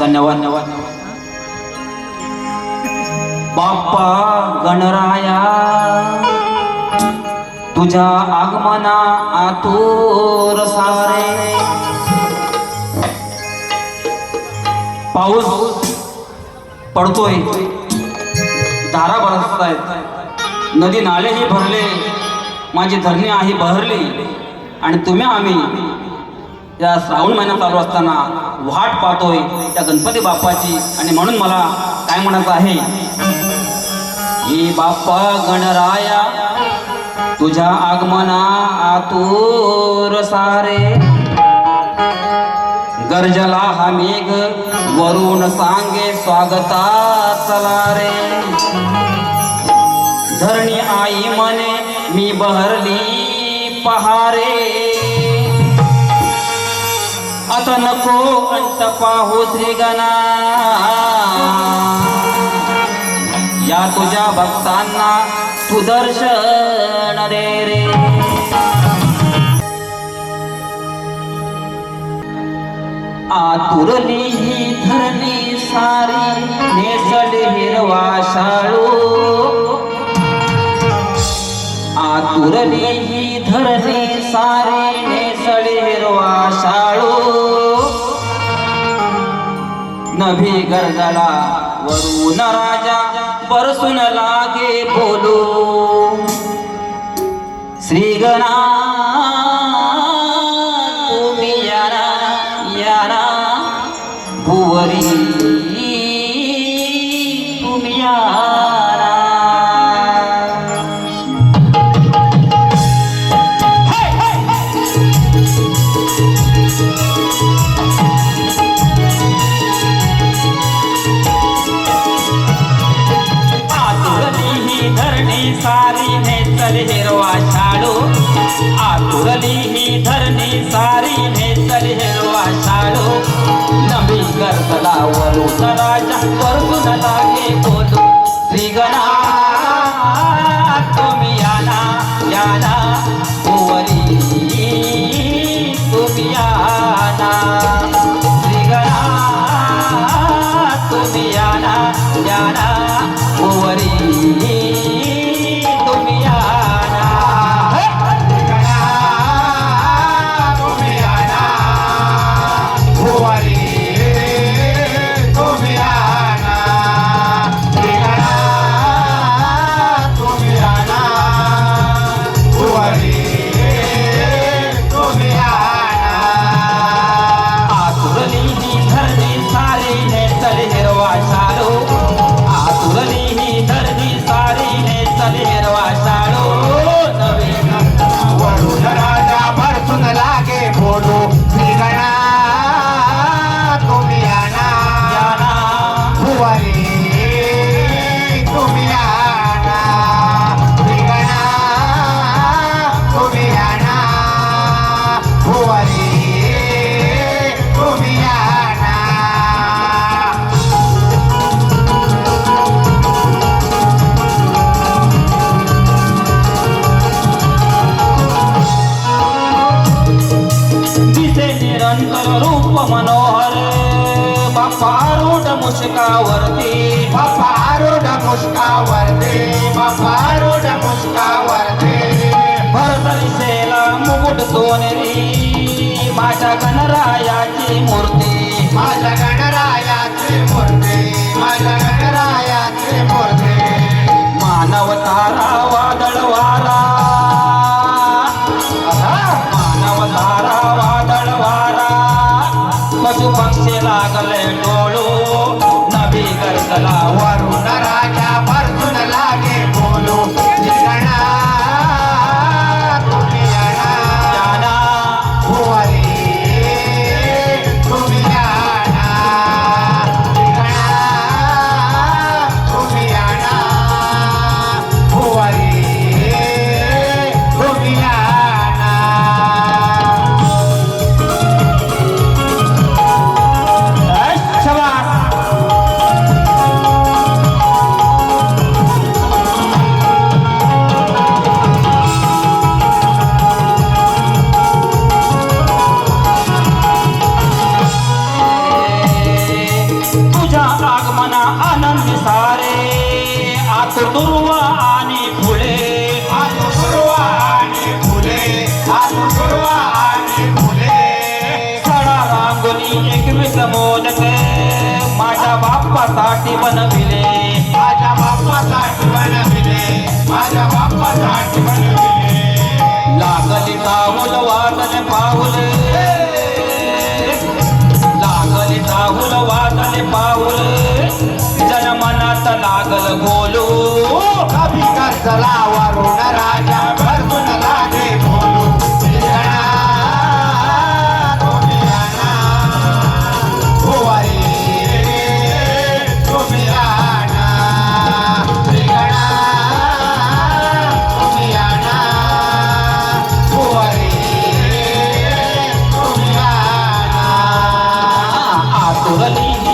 धन्यवाद. बाप्पा गणराया तुझ्या आगमना आतुर सारे. पाऊस पडतोय. धारा बरसत आहेत. नदी नालेही भरले. माझी धरणे आहे बहरली. आणि तुम्ही आम्ही या श्रावण महिना चालू असताना वाट पाहतोय त्या गणपती बाप्पाची. आणि म्हणून मला काय म्हणायचं आहे? ही बाप्पा गणराया तुझ्या आगमना आतुर सारे. गर्जला हा मेघ वरून सांगे स्वागता चला रे धरणी आई मने मी बहरली पहारे. नको अंत पाहू हो श्रीगणा. या तुझ्या भक्तांना तू दर्शन दे रे. आतुरली ही धरणी सारी नेसड हिरवा शाळू. आतुरली ही धरणी सारी नभी गरजला वरुण राजा बरसून लागे बोलू। श्री गणा सारी नेचल हिरवा शाळू आतुरली ही धरणी सारी नेचल हिरवा शाळू नवी गर्दला वरून राजा वरून लागे बोलू। श्रीगणा तुम्ही आला याला कुवरी तुम्ही आला। श्रीगणा तुम्ही आला याला कुवरी रूप मनोहर बाप्पा रूढ मुशकावरती बापारोड मुस्कावरते बापारोड मुस्कावरते भरतरिसेला मुकुट सोनेरी। माझ्या गणरायाची मूर्ती। माझ्या गणरायाचे मूर्ती। माझ्या दुर्वा आणि फुले. दुर्वा आणि फुले. दुर्वा आणि फुले. सडा एकवीस मोदक. माझ्या बाप्पासाठी बनविले. Oh,